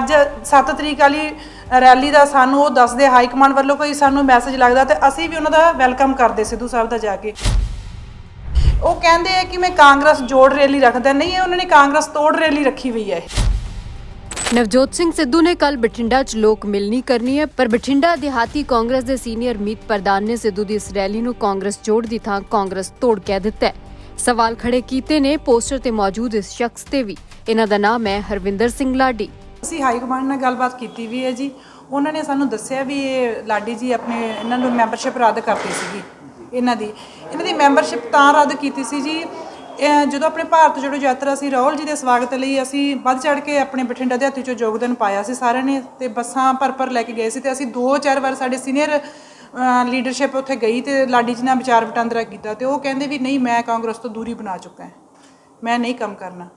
ਅੱਜ 7 ਤਰੀਕ ਵਾਲੀ ਰੈਲੀ ਦਾ ਸਾਨੂੰ ਉਹ ਦੱਸਦੇ, ਹਾਈ ਕਮਾਂਡ ਵੱਲੋਂ ਕੋਈ ਸਾਨੂੰ ਮੈਸੇਜ ਲੱਗਦਾ ਤੇ ਅਸੀਂ ਵੀ ਉਹਨਾਂ ਦਾ ਵੈਲਕਮ ਕਰਦੇ ਸਿੱਧੂ ਸਾਹਿਬ ਦਾ ਜਾ ਕੇ। ਉਹ ਕਹਿੰਦੇ ਆ ਕਿ ਮੈਂ ਕਾਂਗਰਸ ਜੋੜ ਰੈਲੀ ਰੱਖਦਾ, ਨਹੀਂ ਹੈ ਉਹਨਾਂ ਨੇ ਕਾਂਗਰਸ ਤੋੜ ਰੈਲੀ ਰੱਖੀ ਹੋਈ ਹੈ। ਨਵਜੋਤ ਸਿੰਘ ਸਿੱਧੂ ਨੇ ਕੱਲ ਬਠਿੰਡਾ 'ਚ ਲੋਕ ਮਿਲਣੀ ਕਰਨੀ ਹੈ, ਪਰ ਬਠਿੰਡਾ ਦਿਹਾਤੀ ਕਾਂਗਰਸ ਦੇ ਸੀਨੀਅਰ ਮੀਤ ਪ੍ਰਧਾਨ ਨੇ ਸਿੱਧੂ ਦੀ ਇਸ ਰੈਲੀ ਨੂੰ ਕਾਂਗਰਸ ਜੋੜ ਦੀ ਥਾਂ ਕਾਂਗਰਸ ਤੋੜ ਕਹਿ ਦਿੱਤਾ ਹੈ। ਸਵਾਲ ਖੜੇ ਕੀਤੇ ਨੇ, ਪੋਸਟਰ ਤੇ ਮੌਜੂਦ ਇਸ ਸ਼ਖਸ ਤੇ ਵੀ। ਇਹਨਾਂ ਦਾ ਨਾਮ ਹੈ ਹਰਵਿੰਦਰ ਸਿੰਘ ਲਾਡੀ। ਅਸੀਂ ਹਾਈ ਕਮਾਂਡ ਨਾਲ ਗੱਲਬਾਤ ਕੀਤੀ ਵੀ ਹੈ ਜੀ। ਉਹਨਾਂ ਨੇ ਸਾਨੂੰ ਦੱਸਿਆ ਵੀ ਇਹ ਲਾਡੀ ਜੀ ਆਪਣੇ ਇਹਨਾਂ ਨੂੰ ਮੈਂਬਰਸ਼ਿਪ ਰੱਦ ਕਰਤੀ ਸੀਗੀ, ਇਹਨਾਂ ਦੀ। ਇਹਨਾਂ ਦੀ ਮੈਂਬਰਸ਼ਿਪ ਤਾਂ ਰੱਦ ਕੀਤੀ ਸੀ ਜੀ। ਜਦੋਂ ਆਪਣੇ ਭਾਰਤ ਜੋੜੋ ਯਾਤਰਾ ਸੀ, ਰਾਹੁਲ ਜੀ ਦੇ ਸਵਾਗਤ ਲਈ ਅਸੀਂ ਵੱਧ ਚੜ ਕੇ ਆਪਣੇ ਬਠਿੰਡਾ ਦੇ ਹੱਥੀ ਚੋਂ ਯੋਗਦਾਨ ਪਾਇਆ ਸੀ ਸਾਰਿਆਂ ਨੇ ਤੇ ਬੱਸਾਂ ਭਰ ਭਰ ਲੈ ਕੇ ਗਏ ਸੀ ਤੇ ਅਸੀਂ ਦੋ ਚਾਰ ਵਾਰ ਸਾਡੇ ਸੀਨੀਅਰ ਲੀਡਰਸ਼ਿਪ ਉੱਥੇ ਗਈ ਤੇ ਲਾਡੀ ਜੀ ਨਾਲ ਵਿਚਾਰ ਵਟਾਂਦਰਾ ਕੀਤਾ ਤੇ ਉਹ ਕਹਿੰਦੇ ਵੀ ਨਹੀਂ, ਮੈਂ ਕਾਂਗਰਸ ਤੋਂ ਦੂਰੀ ਬਣਾ ਚੁੱਕਾ ਹਾਂ। ਮੈਂ ਨਹੀਂ ਕੰਮ ਕਰਨਾ।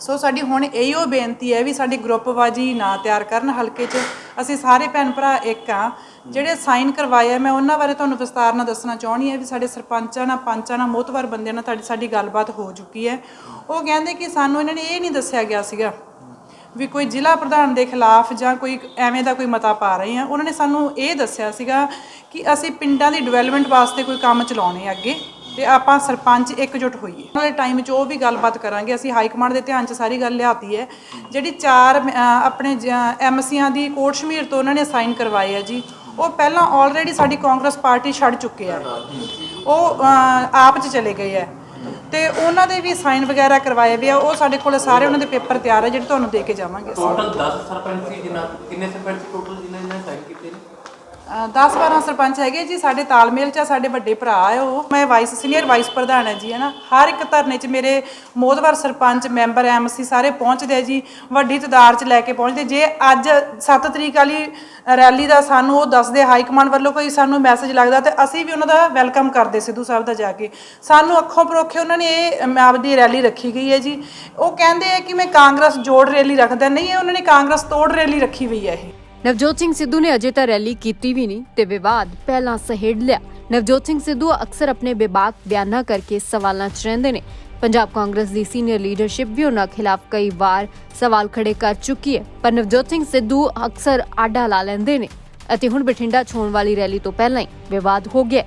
ਸੋ ਸਾਡੀ ਹੁਣ ਇਹੋ ਬੇਨਤੀ ਹੈ ਵੀ ਸਾਡੀ ਗਰੁੱਪਵਾਜੀ ਨਾ ਤਿਆਰ ਕਰਨ ਹਲਕੇ 'ਚ। ਅਸੀਂ ਸਾਰੇ ਭੈਣ ਭਰਾ ਇੱਕ ਆ ਜਿਹੜੇ ਸਾਈਨ ਕਰਵਾਏ ਆ, ਮੈਂ ਉਹਨਾਂ ਬਾਰੇ ਤੁਹਾਨੂੰ ਵਿਸਤਾਰ ਨਾਲ ਦੱਸਣਾ ਚਾਹਣੀ ਹੈ ਵੀ ਸਾਡੇ ਸਰਪੰਚਾਂ ਨਾਲ, ਪੰਚਾਂ ਨਾਲ ਮੋਤਵਾਰ ਬੰਦਿਆਂ ਨਾਲ ਤੁਹਾਡੀ ਸਾਡੀ ਗੱਲਬਾਤ ਹੋ ਚੁੱਕੀ ਹੈ। ਉਹ ਕਹਿੰਦੇ ਕਿ ਸਾਨੂੰ ਇਹਨਾਂ ਨੇ ਇਹ ਨਹੀਂ ਦੱਸਿਆ ਗਿਆ ਸੀਗਾ ਵੀ ਕੋਈ ਜ਼ਿਲ੍ਹਾ ਪ੍ਰਧਾਨ ਦੇ ਖਿਲਾਫ ਜਾਂ ਕੋਈ ਐਵੇਂ ਦਾ ਕੋਈ ਮਤਾ ਪਾ ਰਹੇ ਆ। ਉਹਨਾਂ ਨੇ ਸਾਨੂੰ ਇਹ ਦੱਸਿਆ ਸੀਗਾ ਕਿ ਅਸੀਂ ਪਿੰਡਾਂ ਦੀ ਡਿਵੈਲਪਮੈਂਟ ਵਾਸਤੇ ਕੋਈ ਕੰਮ ਚਲਾਉਣੇ ਆ ਅੱਗੇ। ਤੇ ਆਪਾਂ ਸਰਪੰਚ ਇਕਜੁੱਟ ਹੋਈਏ। ਉਹਨਾਂ ਦੇ ਟਾਈਮ 'ਚ ਉਹ ਵੀ ਗੱਲਬਾਤ ਕਰਾਂਗੇ। ਅਸੀਂ ਹਾਈ ਕਮਾਂਡ ਦੇ ਧਿਆਨ 'ਚ ਸਾਰੀ ਗੱਲ ਲਿਆਤੀ ਹੈ। ਜਿਹੜੀ ਚਾਰ ਅਹ, ਆਪਣੇ ਐਮਸੀਆਂ ਦੀ ਕੋਟ ਸ਼ਮੀਰ ਤੋਂ ਉਹਨਾਂ ਨੇ ਸਾਈਨ ਕਰਵਾਏ ਆ ਜੀ। ਉਹ ਪਹਿਲਾਂ ਆਲਰੇਡੀ ਸਾਡੀ ਕਾਂਗਰਸ ਪਾਰਟੀ ਛੱਡ ਚੁੱਕੇ ਆ। ਉਹ ਅਹ, ਆਪ 'ਚ ਚਲੇ ਗਏ ਆ। ਤੇ ਉਹਨਾਂ ਦੇ ਵੀ ਸਾਈਨ ਵਗੈਰਾ ਕਰਵਾਏ ਵੀ ਆ। ਉਹ ਸਾਡੇ ਕੋਲ ਸਾਰੇ ਉਹਨਾਂ ਦੇ ਪੇਪਰ ਤਿਆਰ ਆ ਜਿਹੜੇ ਤੁਹਾਨੂੰ ਦੇ ਕੇ ਜਾਵਾਂਗੇ ਅਸੀਂ। ਟੋਟਲ 10 ਸਰਪੰਚ ਸੀ ਜਿਨ੍ਹਾਂ ਕਿੰਨੇ ਸਰਪੰਚ ਟੋਟਲ ਜਿਨ੍ਹਾਂ ਨੇ ਸਾਈਨ ਕੀਤੇ ਨੇ? 10 12 ਸਰਪੰਚ ਹੈਗੇ ਜੀ ਸਾਡੇ ਤਾਲਮੇਲ ਚ ਆ, ਸਾਡੇ ਵੱਡੇ ਭਰਾ ਆ ਉਹ। ਮੈਂ ਵਾਈਸ ਸੀਨੀਅਰ ਵਾਈਸ ਪ੍ਰਧਾਨ ਹੈ ਜੀ ਹੈ ਨਾ। ਹਰ ਇੱਕ ਧਰਨੇ ਚ ਮੇਰੇ ਮੋਦਵਰ ਸਰਪੰਚ ਮੈਂਬਰ ਐਮਸੀ ਸਾਰੇ ਪਹੁੰਚਦੇ ਆ ਜੀ। ਵੱਡੀ ਤਦਾਦ ਚ ਲੈ ਕੇ ਪਹੁੰਚਦੇ ਜੇ ਅੱਜ 7 ਤਰੀਕ ਵਾਲੀ ਰੈਲੀ ਦਾ ਸਾਨੂੰ ਉਹ ਦੱਸਦੇ ਹਾਈ ਕਮਾਂਡ ਵੱਲੋਂ ਕੋਈ ਸਾਨੂੰ ਮੈਸੇਜ ਲੱਗਦਾ ਤੇ ਅਸੀਂ ਵੀ ਉਹਨਾਂ ਦਾ ਵੈਲਕਮ ਕਰਦੇ ਸਿੱਧੂ ਸਾਹਿਬ ਦਾ ਜਾ ਕੇ। ਸਾਨੂੰ ਅੱਖੋਂ ਪਰੋਖੇ ਉਹਨਾਂ ਨੇ ਇਹ ਅਮ, ਆਪਦੀ ਰੈਲੀ ਰੱਖੀ ਗਈ ਹੈ ਜੀ। ਉਹ ਕਹਿੰਦੇ ਆ ਕਿ ਮੈਂ ਕਾਂਗਰਸ ਜੋੜ ਰੈਲੀ ਰੱਖਦਾ ਨਹੀਂ ਹੈ ਉਹਨਾਂ ਨੇ ਕਾਂਗਰਸ ਤੋੜ ਰੈਲੀ ਰੱਖੀ ਹੋਈ ਹੈ ਇਹ। ਨਵਜੋਤ ਸਿੰਘ ਸਿੱਧੂ ਨੇ ਅਜੇ ਤਾਂ ਰੈਲੀ ਕੀਤੀ ਵੀ ਨਹੀਂ ਤੇ ਵਿਵਾਦ ਪਹਿਲਾਂ ਸਹੇੜ ਲਿਆ। ਨਵਜੋਤ ਸਿੰਘ ਸਿੱਧੂ ਅਕਸਰ ਆਪਣੇ ਬੇਬਾਕ ਬਿਆਨਾਂ ਕਰਕੇ ਸਵਾਲਾਂ 'ਚ ਰਹਿੰਦੇ ਨੇ। ਪੰਜਾਬ ਕਾਂਗਰਸ ਦੀ ਸੀਨੀਅਰ ਲੀਡਰਸ਼ਿਪ ਵੀ ਉਹਨਾਂ ਖਿਲਾਫ ਕਈ ਵਾਰ ਸਵਾਲ ਖੜੇ ਕਰ ਚੁੱਕੀ ਹੈ, ਪਰ ਨਵਜੋਤ ਸਿੰਘ ਸਿੱਧੂ ਅਕਸਰ ਆਡਾ ਲਾ ਲੈਂਦੇ ਨੇ ਅਤੇ ਹੁਣ ਬਠਿੰਡਾ 'ਚ ਹੋਣ ਵਾਲੀ ਰੈਲੀ ਤੋਂ ਪਹਿਲਾਂ ਹੀ ਵਿਵਾਦ ਹੋ ਗਿਆ